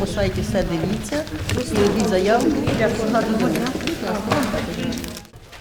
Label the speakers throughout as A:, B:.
A: по сайті все дивіться і робіть заявку. для дня.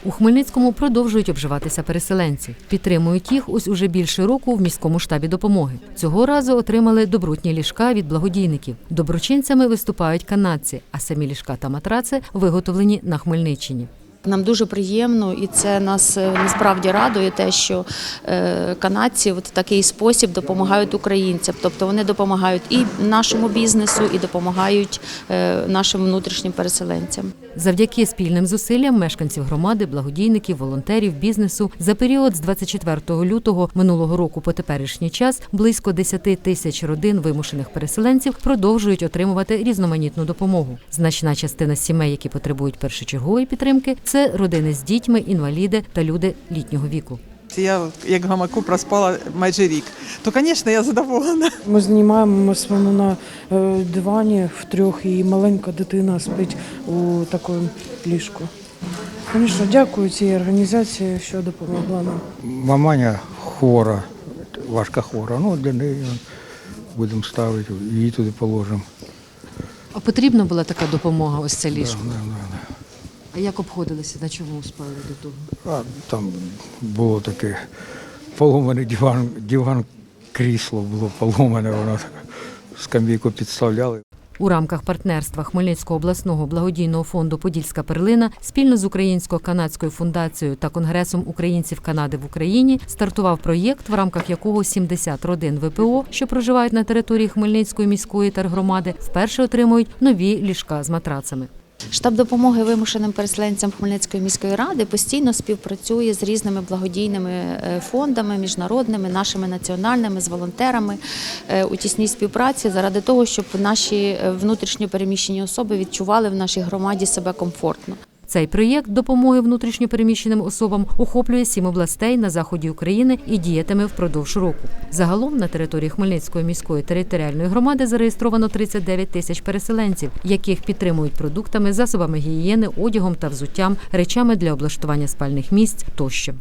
B: У Хмельницькому продовжують обживатися переселенці. Підтримують їх ось уже більше року в міському штабі допомоги. Цього разу отримали добротні ліжка від благодійників. Доброчинцями виступають канадці, а самі ліжка та матраци виготовлені на Хмельниччині.
C: Нам дуже приємно, і це нас е, насправді радує те, що е, канадці в такий спосіб допомагають українцям. Тобто вони допомагають і нашому бізнесу, і допомагають е, нашим внутрішнім переселенцям.
B: Завдяки спільним зусиллям мешканців громади, благодійників, волонтерів, бізнесу за період з 24 лютого минулого року по теперішній час близько 10 тисяч родин вимушених переселенців продовжують отримувати різноманітну допомогу. Значна частина сімей, які потребують першочергової підтримки, це родини з дітьми, інваліди та люди літнього віку.
D: Я як гамаку проспала майже рік. То, звісно, я задоволена.
E: Ми знімаємося воно на е, дивані втрьох, і маленька дитина спить у такому ліжку. Звісно, дякую цій організації, що допомогла нам.
F: Маманя хвора, важка хвора. Ну, для неї будемо ставити, її туди положимо.
B: А потрібна була така допомога? Ось це
F: Да, да, да.
B: А як обходилися? На чому спали до того?
F: А там було таке поломаний диван, диван крісло було поломане, воно так скам'яйку підставляли.
B: У рамках партнерства Хмельницького обласного благодійного фонду Подільська перлина спільно з Українсько-канадською фундацією та Конгресом українців Канади в Україні стартував проєкт, в рамках якого 70 родин ВПО, що проживають на території Хмельницької міської тергромади, вперше отримують нові ліжка з матрацами.
C: Штаб допомоги вимушеним переселенцям Хмельницької міської ради постійно співпрацює з різними благодійними е, фондами, міжнародними, нашими національними, з волонтерами е, у тісній співпраці заради того, щоб наші е, внутрішньо переміщені особи відчували в нашій громаді себе комфортно.
B: Цей проєкт допомоги внутрішньопереміщеним особам охоплює сім областей на заході України і діятиме впродовж року. Загалом на території Хмельницької міської територіальної громади зареєстровано 39 тисяч переселенців, яких підтримують продуктами, засобами гігієни, одягом та взуттям, речами для облаштування спальних місць тощо.